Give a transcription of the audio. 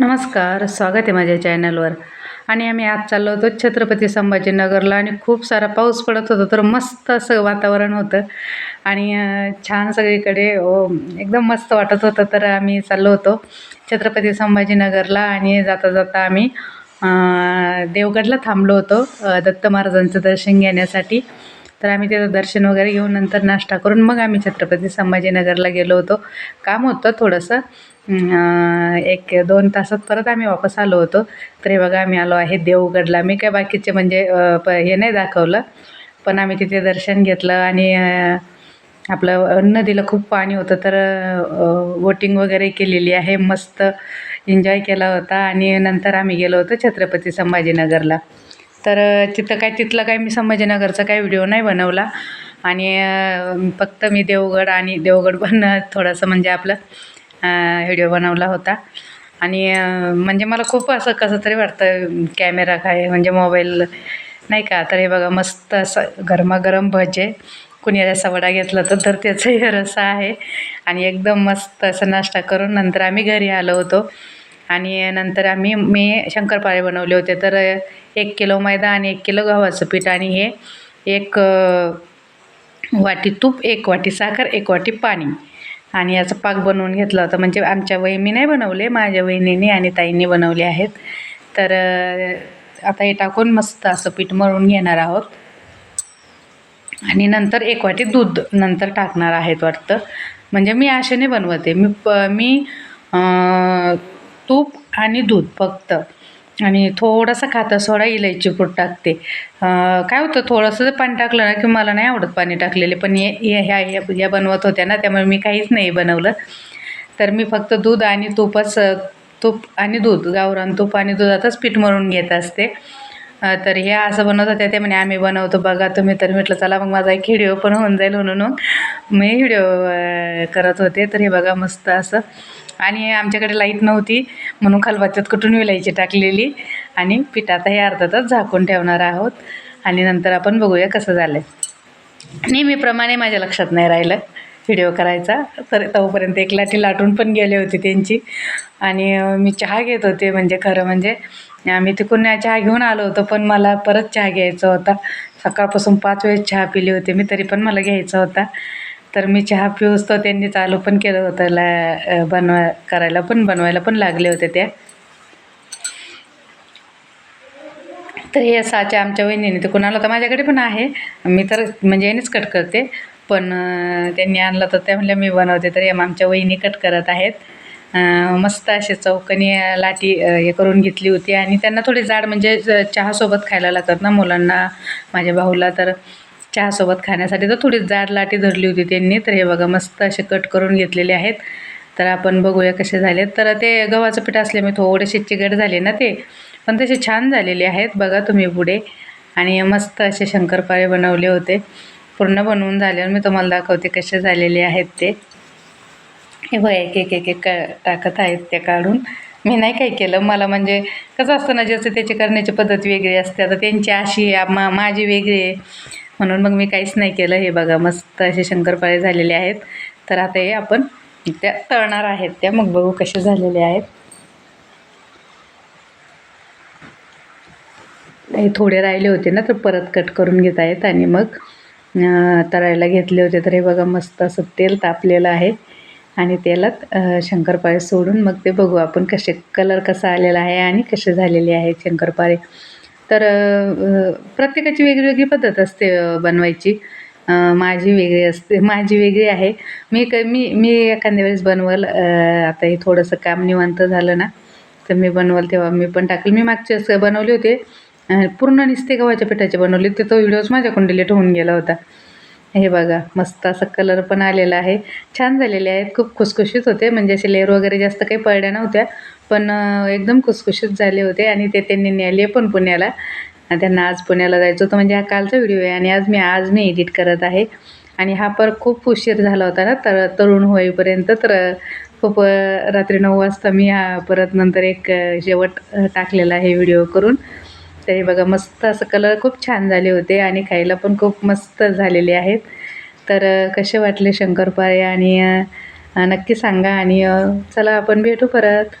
नमस्कार स्वागत आहे माझ्या चॅनलवर. आणि आम्ही आज चाललो होतो छत्रपती संभाजीनगरला आणि खूप सारा पाऊस पडत होता तर मस्त असं वातावरण होतं. आणि छान सगळीकडे एकदम मस्त वाटत होतं तर आम्ही चाललो होतो छत्रपती संभाजीनगरला आणि जाता जाता आम्ही देवगडला थांबलो होतो दत्त महाराजांचं दर्शन घेण्यासाठी. तर आम्ही तिथं दर्शन वगैरे घेऊन नंतर नाश्ता करून मग आम्ही छत्रपती संभाजीनगरला गेलो होतो. काम होतं थोडंसं. एक दोन तासात परत आम्ही वापस आलो होतो. तर हे बघा आम्ही आलो आहे देवगडला. मी काय बाकीचे म्हणजे प हे नाही दाखवलं. पण आम्ही तिथे दर्शन घेतलं आणि आपलं नदीला खूप पाणी होतं. तर बोटिंग वगैरे केलेली आहे. मस्त एन्जॉय केला होता. आणि नंतर आम्ही गेलो होतो छत्रपती संभाजीनगरला. तर तिथं काय तिथलं काय मी संभाजीनगरचा काही व्हिडिओ नाही बनवला. आणि फक्त मी देवगड आणि देवगड पण थोडंसं म्हणजे आपलं व्हिडिओ बनवला होता. आणि म्हणजे मला खूप असं कसं तरी वाटतं कॅमेरा काय म्हणजे मोबाईल नाही का? तर हे बघा मस्त असं गरमागरम भजे. कुणी रसा वडा घेतला तर तर त्याचाही रसा आहे. आणि एकदम मस्त असं नाश्ता करून नंतर आम्ही घरी आलो होतो. आणि नंतर आम्ही मी शंकरपाळे बनवले होते. तर एक किलो मैदा आणि एक किलो गव्हाचं पीठ आणि हे एक वाटी तूप एक वाटी साखर एक वाटी पाणी. आणि याचा पाक बनवून घेतला होता. म्हणजे आमच्या वही मी नाही बनवले माझ्या वहिनीने आणि ताईंनी बनवले आहेत. तर आता हे टाकून मस्त असं पीठ मळून घेणार आहोत. आणि नंतर एक वाटी दूध नंतर टाकणार आहेत वाटतं. म्हणजे मी आशेने बनवते. मी प मी तूप आणि दूध फक्त. आणि थोडासा खाता सोडा इलायची पूड टाकते. काय होतं थोडंसं जर पाणी टाकलं ना की मला नाही आवडत पाणी टाकलेले पण ये ह्या ह्या ह्या बनवत होत्या ना त्यामुळे मी काहीच नाही बनवलं. तर मी फक्त दूध आणि तूपच तूप आणि दूध गावरान तूप आणि दुधातच पीठ मळून घेत असते. तर हे असं बनवत होत्या ते म्हणे आम्ही बनवतो बघा तुम्ही. तर म्हटलं चला मग माझा एक व्हिडिओ पण होऊन जाईल म्हणून. मग मी व्हिडिओ करत होते. तर हे बघा मस्त असं. आणि आमच्याकडे लाइट नव्हती म्हणून खलबत्त्यात कुठून विलायची टाकलेली. आणि पिठात हे अर्धा तास झाकून ठेवणार आहोत. आणि नंतर आपण बघूया कसं झालं आहे नेहमीप्रमाणे माझ्या लक्षात नाही राहिलं. व्हिडिओ करायचा. तर तोपर्यंत एक लाठी लाटून पण गेले होते त्यांची. आणि मी चहा घेत होते म्हणजे खरं म्हणजे. आम्ही तिकडून चहा घेऊन आलो होतो पण मला परत चहा घ्यायचा होता. सकाळपासून पाच वेळेस चहा पिली होती मी तरी पण मला घ्यायचा होता. तर मी चहा पिऊस तर त्यांनी चालू पण केलं होतं ला बनवा करायला पण बनवायला पण लागले होते त्या. तर हे साच्या आमच्या वहिनीने ते कुणाला तर माझ्याकडे पण आहे. मी तर म्हणजे यानेच कट करते. पण त्यांनी आणलं तर त्या म्हणल्या मी बनवते. तर हे आमच्या वहिनी कट करत आहेत. मस्त असे चौकनी लाटी हे करून घेतली होती. आणि त्यांना थोडी जाड म्हणजे चहासोबत खायला लागतात ना मुलांना माझ्या भाऊला. तर चहासोबत खाण्यासाठी तर थोडी जाड लाटी धरली होती त्यांनी. तर हे बघा मस्त असे कट करून घेतलेले आहेत. तर आपण बघूया कसे झाले तर ते गव्हाचं पीठ असल्यामुळे थोडेसे चिकट झाले ना ते. पण तसे छान झालेले आहेत. बघा तुम्ही पुढे. आणि मस्त असे शंकरपाळे बनवले होते. पूर्ण बनवून झाल्यावर मी तुम्हाला दाखवते कसे झालेले आहेत ते. हे बघा एक एक एक एक टाकत आहेत त्या काढून. मी नाही काही केलं. मला म्हणजे कसं असतं ना ज्याचं त्याची करण्याची पद्धत वेगळी असते. आता त्यांची अशी आहे, मा माझी वेगळी आहे. म्हणून मग मी काहीच नाही केलं. हे बघा मस्त असे शंकरपाळे झालेले आहेत. तर आता हे आपण त्या तळणार आहेत त्या. मग बघू कसे झालेले आहेत. हे थोडे राहिले होते ना तर परत कट करून घेत आहेत आणि मग तळायला घेतले होते. तर हे बघा मस्त असं तेल तापलेलं आहे. आणि तेलात शंकरपाळे सोडून मग ते बघू आपण कसे कलर कसा आलेला आहे आणि कसे झालेले आहेत शंकरपाळे. तर प्रत्येकाची वेगवेगळी पद्धत असते बनवायची. माझी वेगळी असते माझी वेगळी आहे. मी क मी मी एखाद्या वेळेस बनवल आता हे थोडंसं काम निवांत झालं ना तर मी बनवल तेव्हा मी पण टाकेल. मी मागचे असं बनवले होते पूर्ण निस्ते गव्हाच्या पिठाचे बनवले? ते तो व्हिडिओच माझ्याकडून डिलीट होऊन गेला होता. हे बघा मस्त असा कलर पण आलेला आहे. छान झालेले आहेत. खूप खुसखुशीत होते. म्हणजे असे लेअर वगैरे जास्त काही पडल्या नव्हत्या पण एकदम खुसखुशीत झाले होते आणि ते त्यांनी नेले पण पुण्याला. त्यांना आज पुण्याला जायचं होतं. म्हणजे हा कालचा व्हिडिओ आहे आणि आज मी आज मी एडिट करत आहे. आणि हा पर खूप उशीर झाला होता ना तर तरुण होईपर्यंत. तर खूप रात्री नऊ वाजता मी हा परत नंतर एक शेवट टाकलेला आहे व्हिडिओ करून. तरी बघा मस्त असं कलर खूप छान झाले होते आणि खायला पण खूप मस्त झालेले आहेत. तर कसे वाटले शंकरपाळे आणि नक्की सांगा आणि चला आपण भेटू परत.